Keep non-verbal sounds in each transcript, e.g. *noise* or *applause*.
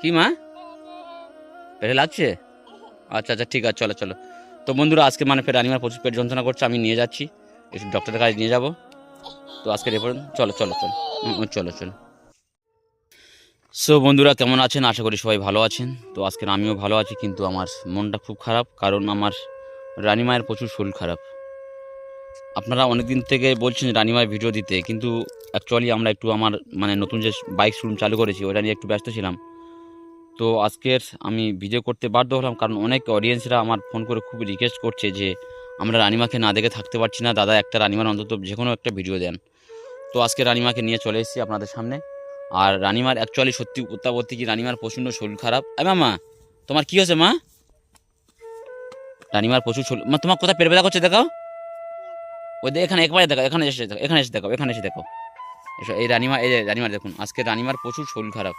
কি মা? পেটে লাগছে? আচ্ছা আচ্ছা ঠিক আছে, চলো চলো। তো বন্ধুরা, আজকে মানে ফের রানিমার প্রচুর পেট যন্ত্রণা করছে, আমি নিয়ে যাচ্ছি। একটু ডক্টরের কাছে নিয়ে যাব। তো আজকে রেপোর্ট চলো চলো চলো। চলো চলো। সো বন্ধুরা, কেমন আছেন? আশা করি সবাই ভালো আছেন। তো আজকের আমিও ভালো আছি, কিন্তু আমার মনটা খুব খারাপ, কারণ আমার রানিমায়ের প্রচুর শরীর খারাপ। আপনারা অনেক দিন থেকে বলছেন রানিমায়ের ভিডিও দিতে, কিন্তু অ্যাকচুয়ালি আমরা একটু আমার মানে নতুন যে বাইক শোরুম চালু করেছি, ওটা নিয়ে একটু ব্যস্ত ছিলাম। তো আজকের আমি ভিডিও করতে বাধ্য হলাম কারণ অনেক অডিয়েন্সরা আমার ফোন করে খুব রিকোয়েস্ট করছে যে আমরা রানিমাকে না দেখে থাকতে পারছি না। দাদা একটা রানিমার অন্তত যে কোনো একটা ভিডিও দেন। তো আজকে রানিমাকে নিয়ে চলে এসেছি আপনাদের সামনে। আর রানিমার অ্যাকচুয়ালি সত্যি উত্তাবর্তী কি রানিমার প্রচণ্ড শরীর খারাপ? এ মামা, তোমার কি হয়েছে মা? রানিমার প্রচুর শরীর, মা তোমার কোথায় পেট ব্যথা করছে দেখাও। ওই এখানে একবারে দেখো এখানে এসে দেখো এখানে এসে দেখো এখানে এসে দেখো এই রানিমা, এই রানিমার দেখুন, আজকে রানিমার প্রচুর শরীর খারাপ।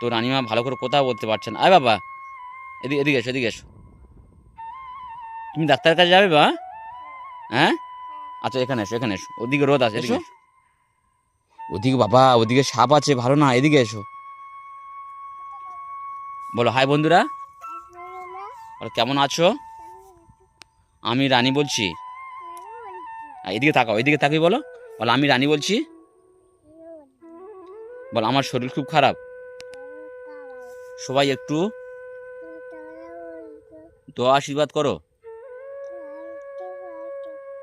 তো রানিমা ভালো করে কোথাও বলতে পারছেন আয় বাবা এদিকে এদিকে এসো এদিকে এসো। তুমি ডাক্তারের কাছে যাবে বা হ্যাঁ? আচ্ছা এখানে এসো এখানে এসো। ওদিকে রোদ আছে এসো। ওদিকে বাবা ওদিকে সাপ আছে ভালো না এদিকে এসো। বলো হাই বন্ধুরা। বলো কেমন আছো? আমি রানী বলছি। এদিকে তাকাও এদিকে তাকিয়ে বলো? বলো আমি রানী বলছি। বলো আমার শরীর খুব খারাপ। সবাই একটু দোয়া আশীর্বাদ করো।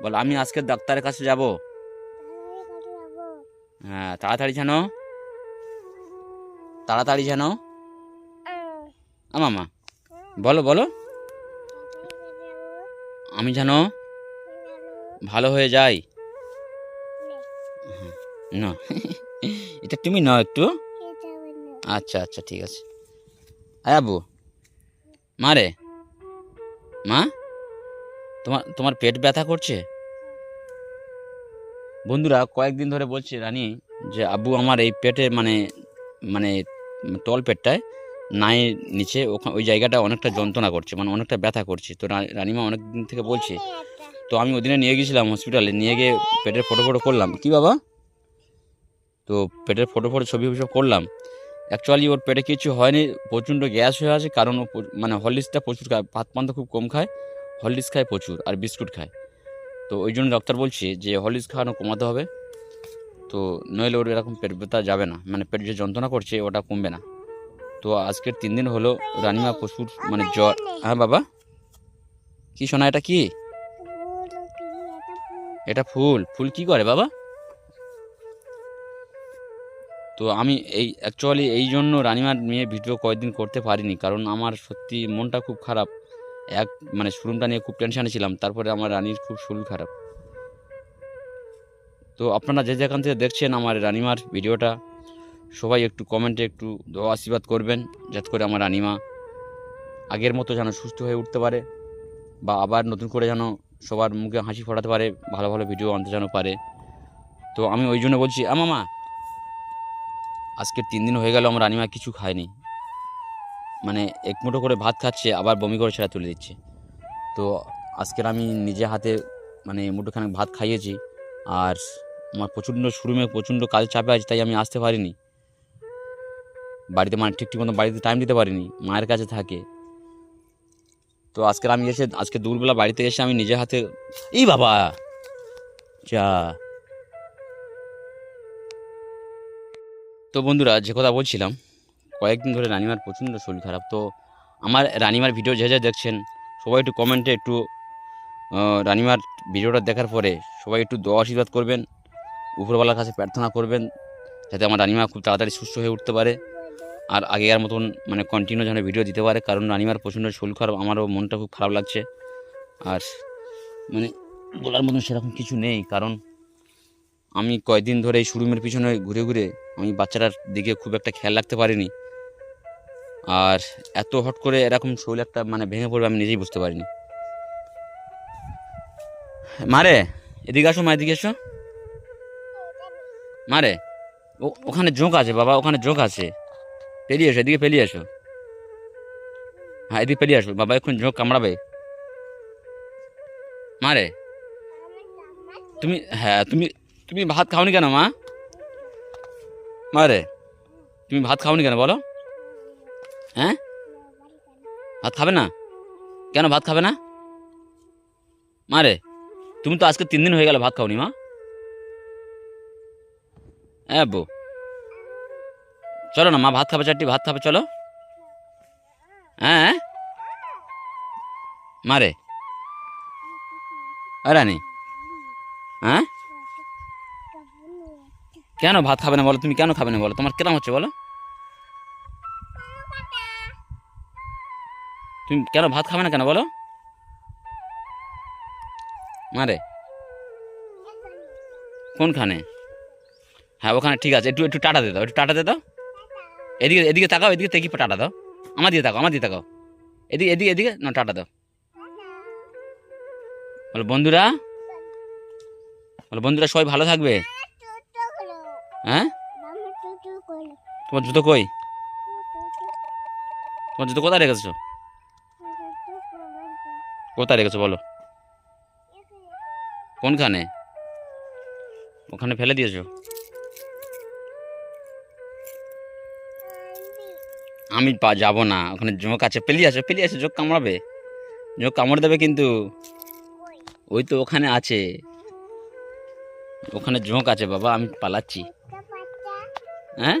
বলো আমি আজকে ডাক্তারের কাছে যাব। হ্যাঁ তাড়াতাড়ি যেন। তাড়াতাড়ি যেন। মামা বলো বলো। আমি যেন ভালো হয়ে যাই। না। *laughs* এটা তুমি নাও একটু। আচ্ছা আচ্ছা ঠিক আছে। আয় আবু মা রে। মা, তোমার তোমার পেট ব্যথা করছে? বন্ধুরা, কয়েকদিন ধরে বলছে রানী যে, আব্বু আমার এই পেটে মানে মানে তল পেটটায় নাই নিচে ওখানে ওই জায়গাটা অনেকটা যন্ত্রণা করছে মানে অনেকটা ব্যথা করছে। তো রানীমা অনেক দিন থেকে বলছে, তো আমি ওদিনে নিয়ে গেছিলাম হসপিটালে নিয়ে গিয়ে পেটের ফটো ফটো করলাম। কি বাবা? তো পেটের ফটো ফটো ছবি সব করলাম। অ্যাকচুয়ালি ওর পেটে কিছু হয়নি প্রচণ্ড গ্যাস হয়ে আছে কারণ ও মানে হরলিক্সটা প্রচুর খায় ভাত পান্তা খুব কম খায় হরলিক্স খায় প্রচুর আর বিস্কুট খায়। তো ওই জন্য ডক্টর বলছে যে হরলিক্স খাওয়ানো কমাতে হবে তো নইলে ওর এরকম পেট ব্যথা যাবে না মানে পেট যে যন্ত্রণা করছে ওটা কমবে না। তো আজকের তিন দিন হলো রানিমা প্রচুর মানে জ্বর। হ্যাঁ বাবা? কি শোনা এটা কি? এটা ফুল ফুল কি করে বাবা? তো আমি এই অ্যাকচুয়ালি এই জন্য রানিমার নিয়ে ভিডিও কয়েকদিন করতে পারিনি, কারণ আমার সত্যি মনটা খুব খারাপ। এক মানে শোরুমটা নিয়ে খুব টেনশানে ছিলাম, তারপরে আমার রানির খুব শরীর খারাপ। তো আপনারা যে যেখান থেকে দেখছেন আমার রানিমার ভিডিওটা সবাই একটু কমেন্টে একটু দোয়া আশীর্বাদ করবেন, যাতে করে আমার রানিমা আগের মতো যেন সুস্থ হয়ে উঠতে পারে, বা আবার নতুন করে যেন সবার মুখে হাসি ফোটাতে পারে, ভালো ভালো ভিডিও আনতে যেন পারে। তো আমি ওই জন্য বলছি মামা আজকে তিন দিন হয়ে গেল আমার রানিমা কিছু খায়নি মানে এক মুঠো করে ভাত খাচ্ছে, আবার বমি করে সেটা তুলে দিচ্ছে। তো আজকের আমি নিজে হাতে মানে মুঠোখানে ভাত খাইয়েছি, আর আমার প্রচণ্ড শুরুমে প্রচণ্ড কাজ চাপে আছে, তাই আমি আসতে পারিনি। বাড়িতে মানে ঠিক ঠিক মতো বাড়িতে টাইম দিতে পারিনি, মায়ের কাছে থাকে। তো আজকের আমি এসে, আজকে দুপুরবেলা বাড়িতে এসে আমি নিজে হাতে এই বাবা! যা। তো বন্ধুরা, যে কথা বলছিলাম, কয়েকদিন ধরে রানিমার প্রচণ্ড শরীর খারাপ, তো আমার রানিমার ভিডিও যে যা দেখছেন, সবাই একটু কমেন্টে একটু রানিমার ভিডিওটা দেখার পরে সবাই একটু দোয়া আশীর্বাদ করবেন, উপরওয়ালার কাছে প্রার্থনা করবেন, যাতে আমার রানিমা খুব তাড়াতাড়ি সুস্থ হয়ে উঠতে পারে, আর আগেকার মতন মানে কন্টিনিউ যেন ভিডিও দিতে পারে, কারণ রানিমার প্রচণ্ড শরীর খারাপ, আমারও মনটা খুব খারাপ লাগছে, আর মানে বলার মতন সেরকম কিছু নেই, কারণ আমি কয়েকদিন ধরে এই শোরুমের পিছনে ঘুরে ঘুরে আমি বাচ্চাটার দিকে খুব একটা খেয়াল রাখতে পারিনি। আর এত হট করে এরকম শরীর একটা মানে ভেঙে পড়বে আমি নিজেই বুঝতে পারিনি। মারে, এদিকে আসো মা, এদিকে এসো। মারে, ও, ওখানে জোঁক আছে বাবা, ওখানে জোঁক আছে। পেরিয়ে এসো, এদিকে পেরিয়ে এসো। হ্যাঁ এদিকে পেরিয়ে আসো, বাবা এখন জোঁক কামড়াবে। মারে, তুমি হ্যাঁ তুমি তুমি ভাত খাওনি কেন মা? মারে তুমি ভাত খাওনি কেন বলো? হ্যাঁ? ভাত খাবে না? কেন ভাত খাবে না? মা রে, তুমি তো আজকে তিন দিন হয়ে গেল ভাত খাওনি মা। হ্যাঁ বউ, চলো না মা, ভাত খাবে চারটি, ভাত খাবে, চলো। হ্যাঁ? মারে রানি হ্যাঁ? কেন ভাত খাবে না বলো? তুমি কেন খাবে না বলো? তোমার কেন হচ্ছে বলো। তুমি কেন ভাত খাবে না কেন বলো? মারে কোনখানে? হ্যাঁ ওখানে ঠিক আছে। একটু একটু টাটা দিয়ে দাও, একটু টাটা দিয়ে দাও। এদিকে এদিকে তাকাও, এদিকে তেকি টাটা দাও। আমার দিয়ে তাকাও, আমার দিয়ে তাকাও। এদিকে এদিকে এদিকে। না, টাটা দাও। বলো, বন্ধুরা। বলো, বন্ধুরা, সবাই ভালো থাকবে? হ্যাঁ? তোমার জুতো কই? তোমার জুতো কোথায় রেখেছো? কোথায় রেখেছো বলো। কোনখানে? ওখানে ফেলে দিয়েছ। আমি পা যাব না। ওখানে জোঁক আছে। পেলি আছে পেলি আছে জোক কামড়াবে। জোক কামড় দেবে কিন্তু। ওই তো ওখানে আছে। ওখানে জোঁক আছে বাবা, আমি পালাচ্ছি। হ্যাঁ?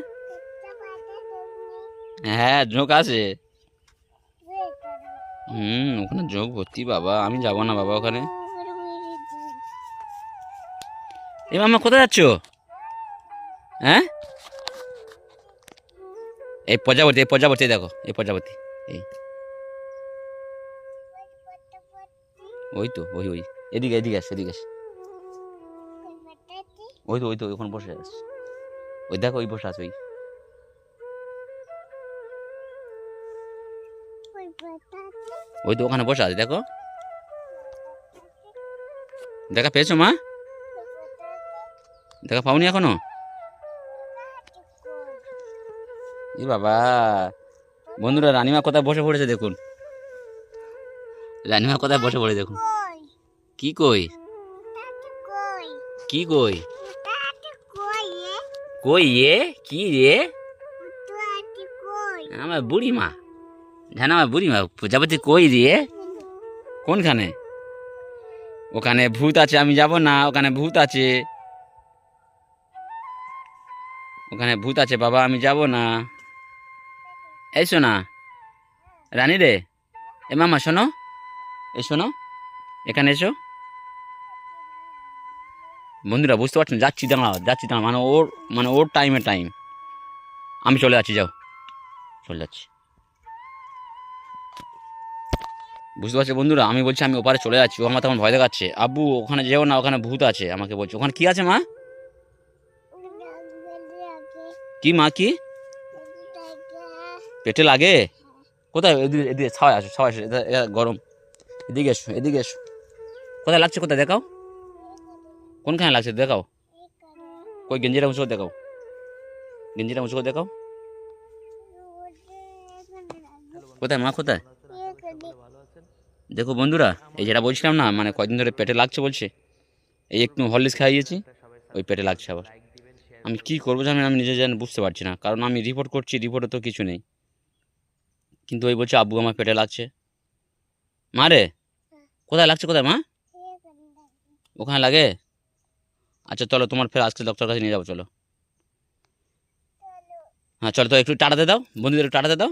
হ্যাঁ জোঁক আছে। হুম, ওখানে জোঁক ভর্তি বাবা, আমি যাব না বাবা ওখানে। এ মামা, কোথায় যাচ্ছ? হ্যাঁ? এই প্রজাপতি এই প্রজাপতি দেখো, এই প্রজাপতি, এই। ওই তো, ওই ওই। এদিকে এদিকে আস এদিকে আস। ওই তো ওই তো ওখানে বসে আছে। ওই দেখো, ওই বসে আছে ওই ওই তো ওখানে বসে আছে, দেখো। দেখা পেয়েছ, মা? দেখা পাওনি এখনও? এ বাবা, বন্ধুরা, রানিমা কোথায় বসে পড়েছে দেখুন। রানিমা কোথায় বসে পড়ে দেখুন। কি কই? কি কই? কই এ? কি রে? আমার বুড়ি মা জানো আমার বুড়ি মা প্রজাপতি কই রে? কোনখানে? ওখানে ভূত আছে আমি যাব না ওখানে ভূত আছে। ওখানে ভূত আছে বাবা আমি যাব না। এই শোনা রানী রে? এ মামা শোনো। এই শোনো এখানে এসো। বন্ধুরা, বুঝতে পারছেন? যাচ্ছি দাঁড়া যাচ্ছি দাঁড়া মানে ওর মানে ওর টাইমে টাইম আমি চলে যাচ্ছি, যাও। চলে যাচ্ছি। বুঝতে পারছ বন্ধুরা? আমি বলছি, আমি ওপারে চলে যাচ্ছি, ও আমার তখন ভয় দেখাচ্ছে। আব্বু, ওখানে যেও না, ওখানে ভূত আছে, আমাকে বলছে। ওখানে কি আছে, মা? কি মা, কি? পেটে লাগে? কোথায়? এদিকে এদিকে, ছাওয়ায় আসো ছাওয়ায় আসো গরম। এদিকে এসো এদিকে এসো। কোথায় লাগছে, কোথায় দেখাও? কোনখানে লাগছে দেখাও। কই গেঞ্জিটা উঁচু দেখাও। গেঞ্জিটা উঁচু দেখাও। কোথায় মা কোথায়? দেখো বন্ধুরা এই যেটা বলছিলাম না মানে কয়দিন ধরে পেটে লাগছে বলছে এই একটু হরলিক্স খাইয়েছি ওই পেটে লাগছে আবার। আমি কি করব জানি আমি নিজে জানি বুঝতে পারছি না কারণ আমি রিপোর্ট করছি রিপোর্টে তো কিছু নেই। কিন্তু ওই বলছে আব্বু আমার পেটে লাগছে। মা রে কোথায় লাগছে কোথায় মা? ওখানে লাগে? আচ্ছা চলো তোমার ফের আজকে ডক্টর কাছে নিয়ে যাব, চলো। হ্যাঁ চলো তো একটু টাটাতে দাও, বন্ধুদের একটু টাটাতে দাও।